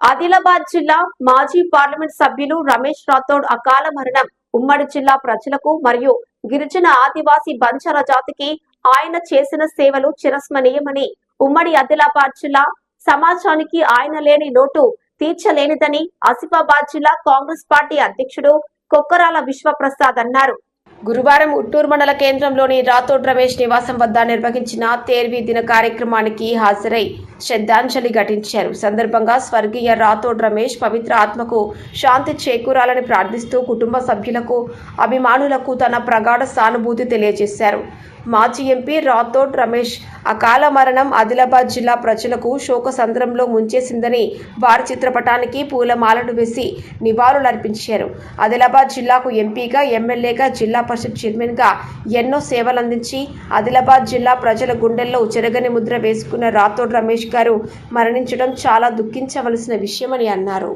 ఆదిలాబాద్ జిల్లా మాజీ పార్లమెంట్ సభ్యులు రమేష్ రాథోడ్ అకాల మరణం. ఉమ్మడి జిల్లా ప్రజలకు మరియు గిరిజన ఆదివాసీ బంజార జాతికి ఆయన చేసిన సేవలు చిరస్మరణీయమని ఉమ్మడి ఆదిలాబాద్ జిల్లా సమాజానికి ఆయన లేని లోటు తీర్చలేనిదని ఆసిఫాబాద్ జిల్లా కాంగ్రెస్ పార్టీ అధ్యక్షుడు కొక్కరాల విశ్వప్రసాద్ అన్నారు. గురువారం ఉట్టూరు మండల కేంద్రంలోని రాథోడ్ రమేష్ నివాసం వద్ద నిర్వహించిన తేర్వి దిన కార్యక్రమానికి హాజరై శ్రద్ధాంజలి ఘటించారు. సందర్భంగా స్వర్గీయ రాథోడ్ రమేష్ పవిత్ర ఆత్మకు శాంతి చేకూరాలని ప్రార్థిస్తూ కుటుంబ సభ్యులకు అభిమానులకు తన ప్రగాఢ సానుభూతి తెలియజేశారు. మాజీ ఎంపీ రాథోడ్ రమేష్. అకాల మరణం ఆదిలాబాద్ జిల్లా ప్రజలకు శోక సంద్రంలో ముంచేసిందని వారి చిత్రపటానికి పూలమాలను వేసి నివాళులర్పించారు. ఆదిలాబాద్ జిల్లాకు ఎంపీగా ఎమ్మెల్యేగా జిల్లా పరిషత్ చైర్మన్గా ఎన్నో సేవలందించి ఆదిలాబాద్ జిల్లా ప్రజల గుండెల్లో చెరగని ముద్ర వేసుకున్న రాథోడ్ రమేష్ గారు మరణించడం చాలా దుఃఖించవలసిన విషయమని అన్నారు.